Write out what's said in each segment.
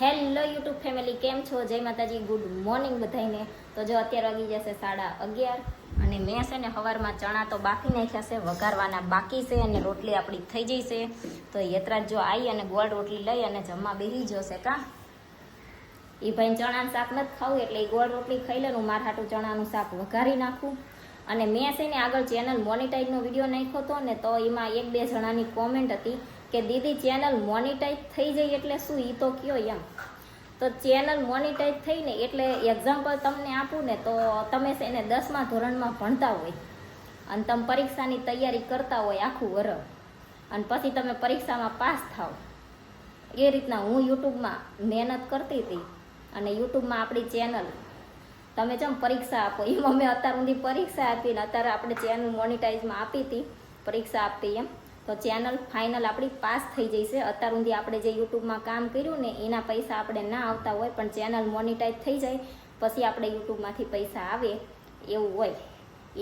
Hello YouTube family, કેમ છો? જય માતાજી, ગુડ મોર્નિંગ બધાને તો જો અત્યારે વાગી જશે સાડા અગિયાર અને મેં છે ને સવારમાં ચણા તો બાકી નાખ્યા છે, વઘારવાના બાકી છે અને રોટલી આપણી થઈ જઈશે તો યતરાજ જો આવી અને ગોળ રોટલી લઈ અને જમવા બેસી જશે કા? એ ભાઈ ચણાનું શાક નથી ખાવું એટલે એ ગોળ રોટલી ખાઈ લે હું મારા હાટું ચણાનું શાક વઘારી નાખું. અને મેં છે ને આગળ ચેનલ મોનિટાઈઝનો વીડિયો નાખ્યો હતો ને તો એમાં એક બે જણાની કોમેન્ટ હતી કે દીદી, ચેનલ મોનિટાઈઝ થઈ જાય એટલે શું? એ તો કયો એમ. તો ચેનલ મોનિટાઈઝ થઈને એટલે એક્ઝામ્પલ તમને આપું ને, તો તમે છે ને દસમા ધોરણમાં ભણતા હોય અને તમે પરીક્ષાની તૈયારી કરતા હોય આખું વરસ, અને પછી તમે પરીક્ષામાં પાસ થાવ. એ રીતના હું યુટ્યુબમાં મહેનત કરતી હતી અને યુટ્યુબમાં આપણી ચેનલ, તમે જેમ પરીક્ષા આપો? એમાં મેં અત્યાર સુધી પરીક્ષા આપી ને અત્યારે આપણે ચેનલ મોનિટાઈઝમાં આપી હતી, પરીક્ષા આપતી એમ. તો ચેનલ ફાઇનલ આપણી પાસ થઈ જશે અત્યાર સુધી આપણે જે યુટ્યુબમાં કામ કર્યું ને એના પૈસા આપણે ના આવતા હોય, પણ ચેનલ મોનિટાઈઝ થઈ જાય, પછી આપણે યુટ્યુબમાંથી પૈસા આવે એવું હોય.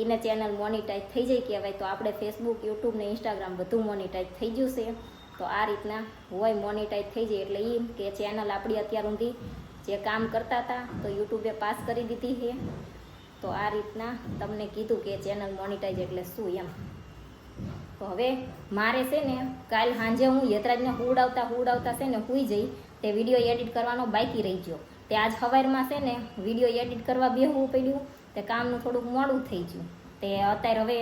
એને ચેનલ મોનિટાઈઝ થઈ જાય કહેવાય. તો આપણે ફેસબુક યુટ્યુબ ને ઇન્સ્ટાગ્રામ બધું મોનિટાઈઝ થઈ જશે. તો આ રીતના હોય મોનિટાઈઝ થઈ જાય. એટલે એ કે ચેનલ આપણી અત્યાર સુધી જે કામ કરતા હતા, તો યુટ્યુબે પાસ કરી દીધી છે. તો આ રીતના તમને કીધું કે ચેનલ મોનિટાઈઝ એટલે શું એમ. હવે મારે છે ને કાલ સાંજે હું યતરાજને હુડાવતા હુડાવતા છે ને હુઈ જઈ તે વીડિયો એડિટ કરવાનો બાકી રહી ગયો. તે આજ સવારમાં છે ને વીડિયો એડિટ કરવા બેહવું પડ્યું. તે કામનું થોડુંક મોડું થઈ ગયું. તે અત્યારે હવે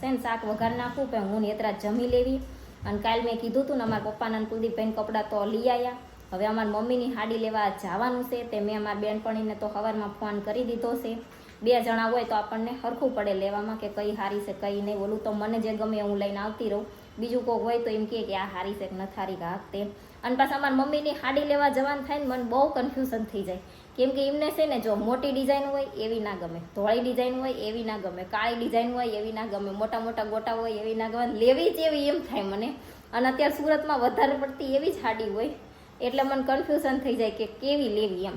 છે ને શાક વઘાર નાખું, પણ હું ને યતરાજ જમી લેવી. અને કાલ મેં કીધું હતું ને અમારા પપ્પાના કુલદીપભાઈને કપડાં તો લઈ આવ્યા હવે અમારી મમ્મીની હાડી લેવા જવાનું છે. તે મેં અમારા બેનપણીને તો સવારમાં ફોન કરી દીધો છે. બે જણા હોય તો આપણને સરખું પડે લેવામાં કે કઈ હારી છે, કઈ નહીં. ઓલું તો મને જે ગમે હું લઈને આવતી રહું. બીજું કોઈક હોય તો એમ કહે કે આ હારી છે કે નથી હારી ઘાક તે. અને પાછા મારા મમ્મીની હાડી લેવા જવાનું થાય ને, મને બહુ કન્ફ્યુઝન થઈ જાય. કેમ કે એમને છે ને, જો મોટી ડિઝાઇન હોય એવી ના ગમે. ધોળી ડિઝાઇન હોય એવી ના ગમે. કાળી ડિઝાઇન હોય એવી ના ગમે. મોટા મોટા ગોટા હોય એવી ના ગમે. લેવી જ એવી એમ થાય મને. અને અત્યારે સુરતમાં વધારે પડતી એવી જ હાડી હોય. એટલે મને કન્ફ્યુઝન થઈ જાય કે કેવી લેવી એમ.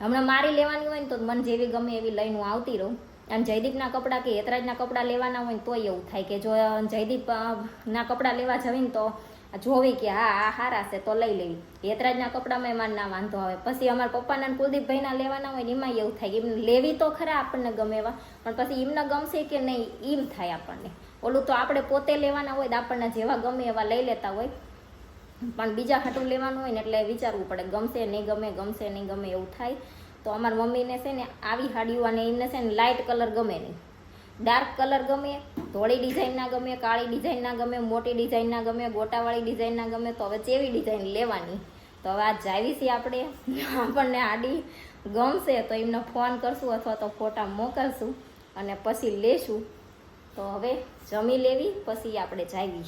હમણાં મારી લેવાની હોય ને તો મને જેવી ગમે એવી લઈને હું આવતી રહું. અને જયદીપના કપડાં કે હેતરાજના કપડાં લેવાના હોય ને તોય એવું થાય કે જો જયદીપના કપડાં લેવા જવી ને તો જોવી કે હા, આ હારા છે તો લઈ લેવી. હેતરાજના કપડામાં એમાં ના વાંધો આવે. પછી અમારા પપ્પાના કુલદીપભાઈના લેવાના હોય ને એમાં એવું થાય કે લેવી તો ખરા આપણને ગમે એવા, પણ પછી એમને ગમશે કે નહીં એમ થાય આપણને. ઓલું તો આપણે પોતે લેવાના હોય તો આપણને જેવા ગમે એવા લઈ લેતા હોય. પણ બીજા હાટું લેવાનું હોય ને એટલે વિચારવું પડે, ગમશે નહીં ગમે, ગમશે નહીં ગમે એવું થાય. તો અમારી મમ્મીને છે ને આવી હાડીઓ અને એમને છે ને લાઇટ કલર ગમે નહીં. ડાર્ક કલર ગમે, ધોળી ડિઝાઇન ના ગમે, કાળી ડિઝાઇન ના ગમે, મોટી ડિઝાઇન ના ગમે, ગોટાવાળી ડિઝાઇન ના ગમે, તો હવે ચેવી ડિઝાઇન લેવાની. તો હવે આ જાવી છીએ આપણે. આપણને આડી ગમશે તો એમને ફોન કરશું અથવા તો ફોટા મોકલશું અને પછી લેશું. તો હવે જમી લેવી, પછી આપણે જાવી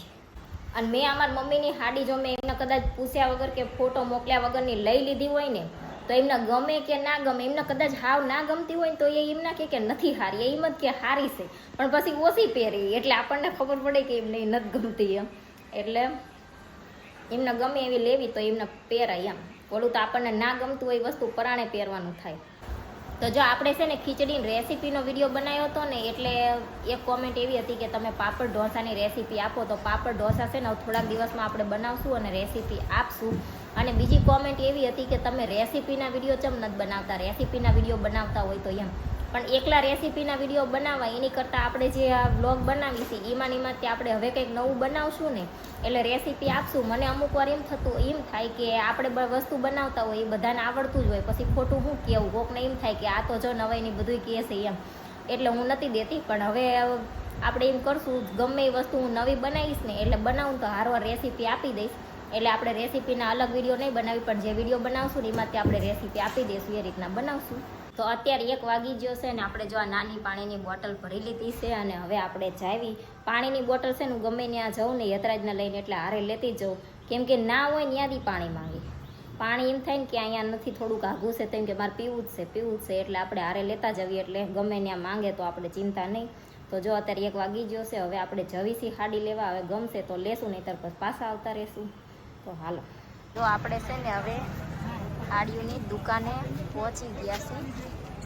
અને મેં અમારી મમ્મીની હાડી જો મેં એમને કદાચ પૂછ્યા વગર કે ફોટો મોકલ્યા વગરની લઈ લીધી હોય ને, તો એમને ગમે કે ના ગમે, એમને કદાચ હાવ ના ગમતી હોય ને તો એ એમના કે કે નથી હારી એમ જ કે હારી છે. પણ પછી ઓછી પહેરી, એટલે આપણને ખબર પડે કે એમને નથી ગમતી એમ. એટલે એમને ગમે એવી લેવી તો એમને પહેરાય એમ. ઓલું તો આપણને ના ગમતું હોય વસ્તુ પરાણે પહેરવાનું થાય. તો જો આપણે છે ને ખીચડીની રેસીપીનો વીડિયો બનાવ્યો હતો ને, એટલે એક કોમેન્ટ એવી હતી કે તમે પાપડ ઢોસાની રેસીપી આપો, તો પાપડ ઢોસા છે ને થોડાક દિવસમાં આપણે બનાવશું અને રેસીપી આપશું. અને બીજી કોમેન્ટ એવી હતી કે તમે રેસીપીના વીડિયો ચમ નથી બનાવતા? રેસીપીના વીડિયો બનાવતા હોય તો એમ. પણ એકલા રેસીપીના વીડિયો બનાવવા એની કરતાં આપણે જે આ બ્લોગ બનાવી છે એમાં ને તે આપણે હવે કંઈક નવું બનાવશું ને, એટલે રેસીપી આપશું. મને અમુક વાર એમ થતું એમ થાય કે આપણે વસ્તુ બનાવતા હોય, એ બધાને આવડતું જ હોય, પછી ખોટું હું કહેવું કોકને એમ થાય કે આ તો જો નવાઈની બધું કહે છે એમ. એટલે હું નથી દેતી, પણ હવે આપણે એમ કરશું, ગમે એ વસ્તુ હું નવી બનાવીશ ને, એટલે બનાવું તો હારવાર રેસીપી આપી દઈશ. એટલે આપણે રેસીપીના અલગ વીડિયો નહીં બનાવી, પણ જે વીડિયો બનાવશું ને, એમાંથી આપણે રેસીપી આપી દઈશું, એ રીતના બનાવશું. તો અત્યારે એક વાગી ગયો છે ને આપણે જો આ નાની પાણીની બોટલ ભરી લીધી છે અને હવે આપણે જાવી. પાણીની બોટલ છે ને હું ગમે ત્યાં જાઉં ને યતરાજને લઈને એટલે હારે લેતી જાઉં. કેમ કે ના હોય ત્યાંથી પાણી માંગી. પાણી એમ થાય ને કે અહીંયા નથી, થોડુંક આઘું છે તેમ કે મારે પીવું જ છે, પીવું જ છે એટલે આપણે હારે લેતા જઈએ એટલે ગમે ત્યાં માંગે તો આપણે ચિંતા નહીં. તો જો અત્યારે એક વાગી ગયો છે, હવે આપણે જવીસી હાડી લેવા, હવે ગમશે તો લેશું નહીં પછી પાછા આવતા રહેશું. તો હાલો. તો આપણે છે ને હવે હાડીઓની દુકાને પહોંચી ગયા છે.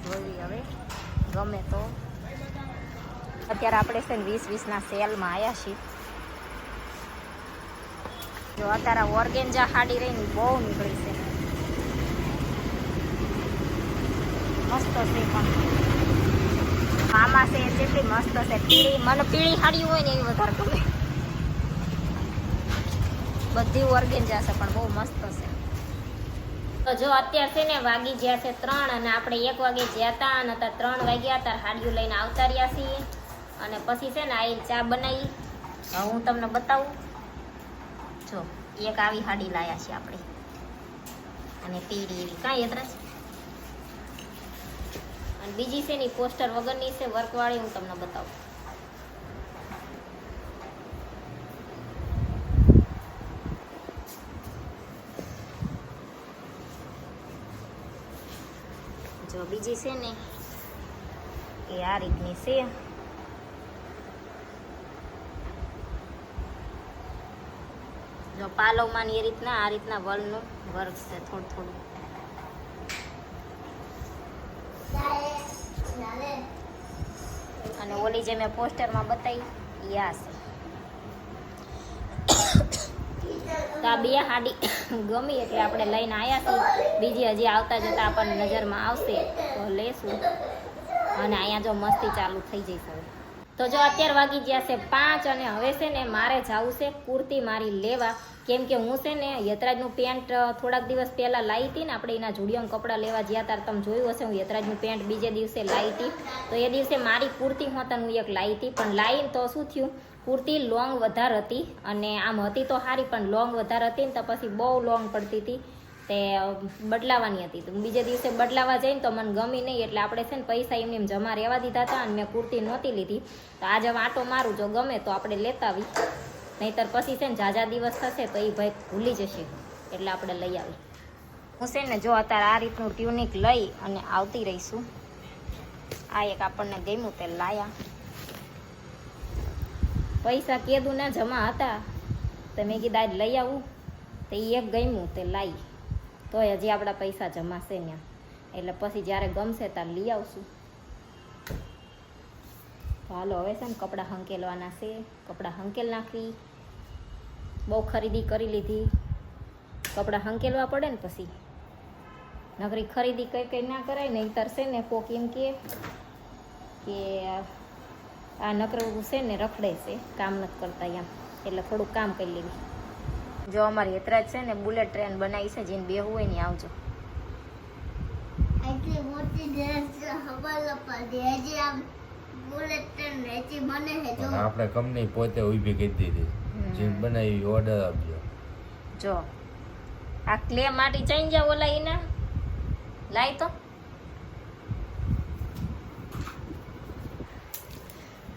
જોઈ હવે, ગમે તો. અત્યારે આપણે છે ને વીસ વીસના સેલમાં આવ્યા છીએ. જો અત્યારે ઓર્ગેન્જા હાડી રહીને બહુ નીકળી છે. મસ્ત છે પણ. મામા છે, જેટલી મસ્ત છે, પીળી, મને પીળી સાડી હોય ને એવી વધારે ગમે. બધી ઓર્ગેન્જા છે, પણ બહુ મસ્ત છે. જો અત્યારે છે ને વાગી ગયા છે ત્રણ અને આપણે એક વાગે જ્યાં હતા અને ત્યાં ત્રણ વાગ્યા ત્યારે હાડીઓ લઈને આવતા રહ્યા છીએ. અને પછી છે ને આ ચા બનાવી. હું તમને બતાવું. જો, એક આવી હાડી લાયા છે આપણે. અને પીળી એવી. કાંઈ યાત્રા છે અને બીજી છે ને પોસ્ટર વગરની છે, વર્કવાળી, હું તમને બતાવું. બીજી છે ને, એ આ રીતની છે. જો પાલવમાં ને એ રીતના, આ રીતના વલનું વર્ક છે થોડું થોડું. અને ઓલી જે મેં પોસ્ટરમાં બતાવી એ આ છે. તો આ બે હાડી ગમી એટલે આપણે લઈને આવ્યા છીએ. બીજી હજી આવતા જતા આપણને નજરમાં આવશે તો લેશું. અને અહીંયા જો મસ્તી ચાલુ થઈ જઈશ હવે. તો જો અત્યાર વાગી ગયા છે પાંચ અને હવે છે ને મારે જવું છે કુર્તી મારી લેવા. કેમ કે હું છે ને યતરાજનું પેન્ટ થોડાક દિવસ પહેલાં લાવી હતી ને, આપણે એના જુડિયોમાં કપડાં લેવા જ્યાં ત્યારે તમે જોયું હશે, હું યતરાજનું પેન્ટ બીજે દિવસે લાવી હતી. તો એ દિવસે મારી કુર્તી હોતા હું એક લાવી હતી. પણ લાવીને તો શું થયું? કુર્તી લોંગ વધારે હતી અને આમ હતી તો સારી, પણ લોંગ વધારે હતી ને તો પછી બહુ લોંગ પડતી હતી. તે બદલાવાની હતી. તો બીજે દિવસે બદલાવા જઈને તો મને ગમી નહીં એટલે આપણે છે ને પૈસા એમને એમ જમા રહેવા દીધા હતા અને મેં કુર્તી નહોતી લીધી. તો આજે વાંટો મારું જો ગમે તો આપણે લેતા આવી. નહીંતર પછી છે ને ઝાઝા દિવસ થશે તો એ ભાઈ ભૂલી જશે. એટલે આપણે લઈ આવી. હું છે ને જો અત્યારે આ રીતનું ટ્યુનિક લઈ અને આવતી રહીશું. આ એક આપણને ગમ્યું તે લાયા. પૈસા કેદું ના જમા હતા. તો મેં કીધા લઈ આવું. તો એ એક ગમ્યું તે લાવી તોય હજી આપણા પૈસા જમાશે ત્યાં એટલે પછી જ્યારે ગમશે ત્યારે લઈ આવશું. હાલો, હવે છે ને કપડાં હંકેલવાના છે. કપડાં હંકેલ નાખવી બહુ ખરીદી કરી લીધી. કપડાં હંકેલવા પડે ને પછી. નકરી ખરીદી કઈ કઈ ના કરાય ને તરશે ને કોક એમ કે આ નકરવું છે ને રખડે છે કામ નથી કરતા એમ એટલે થોડુંક કામ કરી લેવી. જો અમારી હેતરાજ છે ને બુલેટ ટ્રેન બનાવી છે જેને બેહવું હોય ને આવજો. આપણે કંપની પોતે ઊભી કરી દીધી. જે બનાવી ઓર્ડર આપજો. જો. આ ક્લે માટી ચાઈ જાવ ઓલા એના. લાય તો.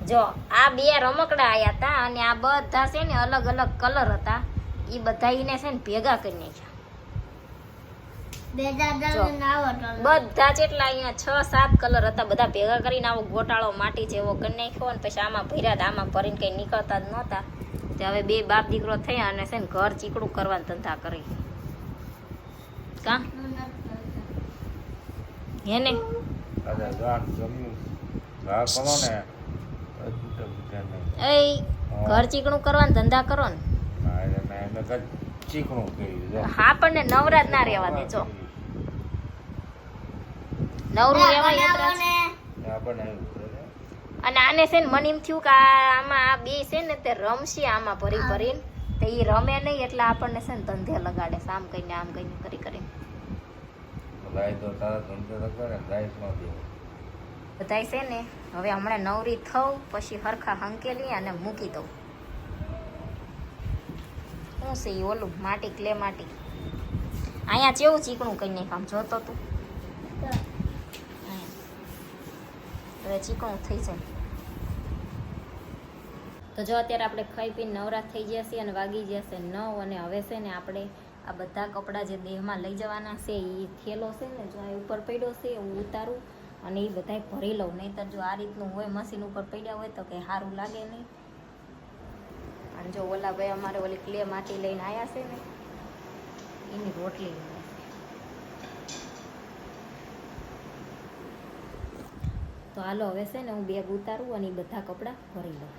જો આ બે રમકડા આવ્યા હતા અને આ બધા છે ને અલગ અલગ કલર હતા. એ બધા એને છે ને ભેગા કરી નાખ્યા. બધા જેટલા અહીંયા છ સાત કલર હતા બધા ભેગા કરીને આવો ગોટાળો માટી જેવો કરી નાખ્યો અને પછી આમાં ભર્યા હતા આમાં ભરીને કંઈ નીકળતા જ નહોતા. તે હવે બે બાપ દીકરો થયા અને છે ને ઘર ચીકડું કરવાના ધંધા કરી. કા? હેને અરે જમ્યું. ઘા ને એ ઘર ચીકણું કરવાના ધંધા કરો ને ના, એટલે હા ચીકણું આપણને નવરાજ ના રહેવા દે જો. નવરું રહેવાય. અને આને છે ને મને એમ થયું કે આ- આમાં આ બે છે ને તે રમશે આમાં ભરી ભરીને. તો એ રમે નહીં એટલે આપણને છે ને ધંધે લગાડે છે આમ કહીને આમ કહીને કરી કરીને. તો તારા ધંધે લગાડે કરે બધાય છે ને, હવે હમણાં નવરી થઉં, પછી હરખા હંકેલી અને મૂકી દઉં. શું છે એ ઓલું? માટી ક્લે માટી અહીંયા કેવું ચીકણું કઈ નહીં આમ જોતો તું. હવે ચીકણું થઈ જાય. તો જો અત્યારે આપણે ખાઈ પીને નવરા થઈ ગયા છીએ અને વાગી ગયા છે નવ અને હવે છે ને આપણે આ બધા કપડાં જે દેહમાં લઈ જવાના છે એ થેલો છે ને, જો આ ઉપર પડ્યો છે હું ઉતારું. અને એ બધાય ભરી લઉં. નહીંતર જો આ રીતનું હોય, મશીન ઉપર પડ્યા હોય તો કંઈ સારું લાગે નહીં. અને જો ઓલા ભાઈ અમારે ઓલી ક્લે માટી લઈને આવ્યા છે ને, એની રોટલી તો હાલો હવે છે ને હું બેગ ઉતારું અને એ બધા કપડાં ભરી લઉં.